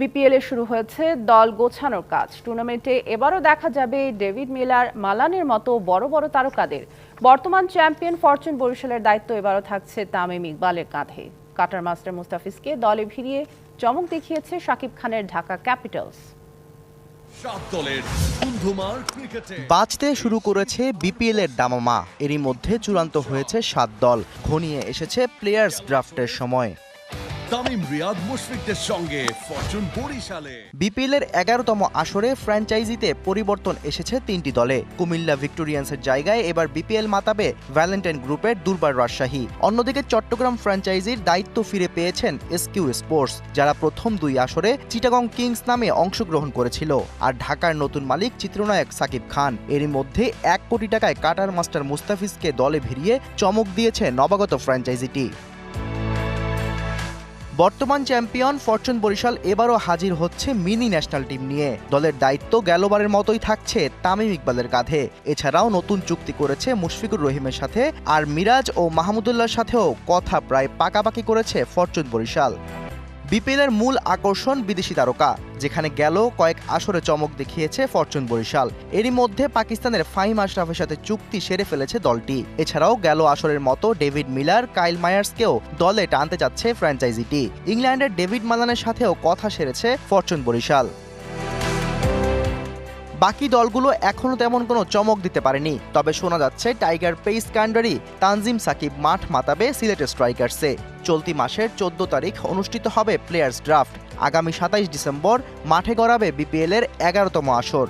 BPL এ শুরু হয়েছে দল গোছানোর কাজ। টুর্নামেন্টে এবারও দেখা যাবে ডেভিড মিলার মালানের মতো বড় বড় তারকাদের। বর্তমান চ্যাম্পিয়ন ফরচুন বরিশালের দায়িত্ব এবারও থাকছে তামিম ইকবালের কাঁধে। কাটার মাস্টার মুস্তাফিজকে দলে ভিড়িয়ে চমক দেখিয়েছে শাকিব খানের ঢাকা ক্যাপিটালস। সাত দলের ধুমধুমার ক্রিকেটে। বাঁচতে শুরু করেছে বিপিএল এর দামামা। এরই মধ্যে চূড়ান্ত হয়েছে সাত দল। ঘনিয়ে এসেছে প্লেয়ার্স ড্রাফটের সময়। তামিম রিয়াদ মুশফিকদের সঙ্গে ফরচুন বরিশালে। বিপিএল এর এগারোতম আসরে ফ্র্যাঞ্চাইজিতে পরিবর্তন এসেছে তিনটি দলে। কুমিল্লা ভিক্টোরিয়ান্সের জায়গায় এবার বিপিএল মাতাবে ভ্যালেন্টাইন গ্রুপের দুর্বার রাজশাহী। অন্যদিকে চট্টগ্রাম ফ্র্যাঞ্চাইজির দায়িত্ব ফিরে পেয়েছেন এসকিউ স্পোর্টস, যারা প্রথম দুই আসরে চিটাগং কিংস নামে অংশগ্রহণ করেছিল। আর ঢাকার নতুন মালিক চিত্রনায়ক সাকিব খান। এরই মধ্যে এক কোটি টাকায় কাটার মাস্টার মুস্তাফিজকে দলে ভিড়িয়ে চমক দিয়েছে নবাগত ফ্র্যাঞ্চাইজিটি। বর্তমান চ্যাম্পিয়ন ফরচুন বরিশাল এবারও হাজির হচ্ছে মিনি ন্যাশনাল টিম নিয়ে। দলের দায়িত্ব গেলবারের মতোই থাকছে তামিম ইকবালের কাঁধে। এছাড়াও নতুন চুক্তি করেছে মুশফিকুর রহিমের সাথে আর মিরাজ ও মাহমুদুল্লাহর সাথেও কথা প্রায় পাকাপাকি করেছে ফরচুন বরিশাল। বিপিএলের মূল আকর্ষণ বিদেশি তারকা, যেখানে গেল কয়েক আসরে চমক দেখিয়েছে ফরচুন বরিশাল। এরই মধ্যে পাকিস্তানের ফাহিম আশরাফের সাথে চুক্তি সেরে ফেলেছে দলটি। এছাড়াও গেল আসরের মতো ডেভিড মিলার, কাইল মায়ার্সকেও দলে টানতে যাচ্ছে ফ্র্যাঞ্চাইজিটি। ইংল্যান্ডের ডেভিড মালানের সাথেও কথা সেরেছে ফরচুন বরিশাল। বাকি দলগুলো এখনও তেমন কোনো চমক দিতে পারেনি। তবে শোনা যাচ্ছে, টাইগার পেস কান্ডারি তানজিম সাকিব মাঠ মাতাবে সিলেটের স্ট্রাইকার্সে। চলতি মাসের চোদ্দ তারিখ অনুষ্ঠিত হবে প্লেয়ার্স ড্রাফট। আগামী সাতাইশ ডিসেম্বর মাঠে গড়াবে বিপিএলের এগারোতম আসর।